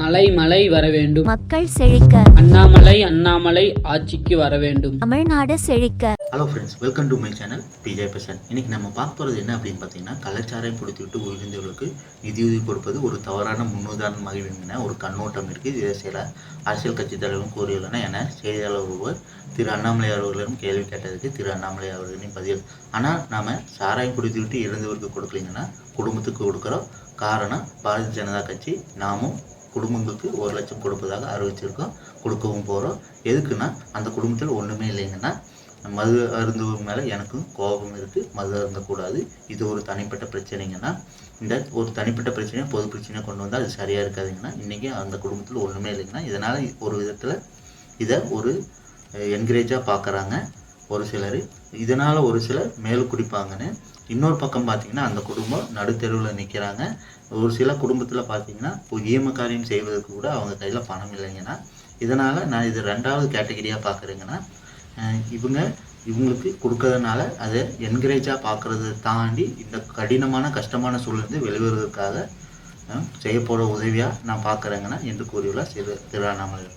மலை மலை வர வேண்டும். மக்கள் செழிக்க. அண்ணாமலை அண்ணாமலை ஆட்சிக்கு வர வேண்டும். தமிழ்நாடு செழிக்க. Hello friends welcome to my channel PJ பெசன் இன்னைக்கு நம்ம பார்க்க போகிறது என்ன அப்படின்னு பார்த்தீங்கன்னா கள்ளச்சாராயம் குடித்து விட்டு உயிர்ந்தவர்களுக்கு நிதியுதவி கொடுப்பது ஒரு தவறான முன்னுதாரணமாக என ஒரு கண்ணோட்டம் இருக்குது இதை சில அரசியல் கட்சி தலைவரும் கூறியுள்ளன என செய்தியாளர் ஒருவர் திரு அண்ணாமலை அவர்களிடம் கேள்வி கேட்டதுக்கு திரு அண்ணாமலை அவர்களின் பதில். ஆனால் நாம் சாராயம் குடித்து விட்டு இறந்தவருக்கு கொடுக்கலீங்கன்னா குடும்பத்துக்கு கொடுக்குறோம் காரணம் பாரதிய ஜனதா கட்சி நாமும் குடும்பங்களுக்கு ஒரு லட்சம் கொடுப்பதாக அறிவிச்சிருக்கோம். கொடுக்கவும் போகிறோம் எதுக்குன்னா அந்த குடும்பத்தில் ஒன்றுமே இல்லைங்கன்னா மது அருந்துவர் மேலே எனக்கும் கோபம் இருக்குது மது அருந்தக்கூடாது. இது ஒரு தனிப்பட்ட பிரச்சனைங்கன்னா இந்த ஒரு தனிப்பட்ட பிரச்சனையை பொது பிரச்சனையை கொண்டு வந்தால் அது சரியாக இருக்காதுங்கன்னா இன்றைக்கி அந்த குடும்பத்தில் ஒன்றுமே இல்லைங்கன்னா இதனால் ஒரு விதத்தில் இதை ஒரு என்கரேஜாக பார்க்குறாங்க. ஒரு சிலர். இதனால் ஒரு சிலர் மேல் குடிப்பாங்கன்னு. இன்னொரு பக்கம் பார்த்தீங்கன்னா அந்த குடும்பம் நடுத்தெருவில் நிற்கிறாங்க ஒரு சில குடும்பத்தில் பார்த்தீங்கன்னா இப்போ ஈம காரியம் செய்வதற்கு கூட அவங்க கையில் பணம் இல்லைங்கன்னா இதனால் நான் இது ரெண்டாவது கேட்டகரியாக பார்க்குறேங்கன்னா இவங்க இவங்களுக்கு கொடுக்கறதுனால அதை என்கரேஜாக பார்க்குறத தாண்டி இந்த கடினமான கஷ்டமான சூழ்நிலை வெளிவருவதற்காக செய்யப்போகிற உதவியாக நான் பார்க்குறேங்கன்னா என்று கூறியுள்ளார் திரு திருவண்ணாமலை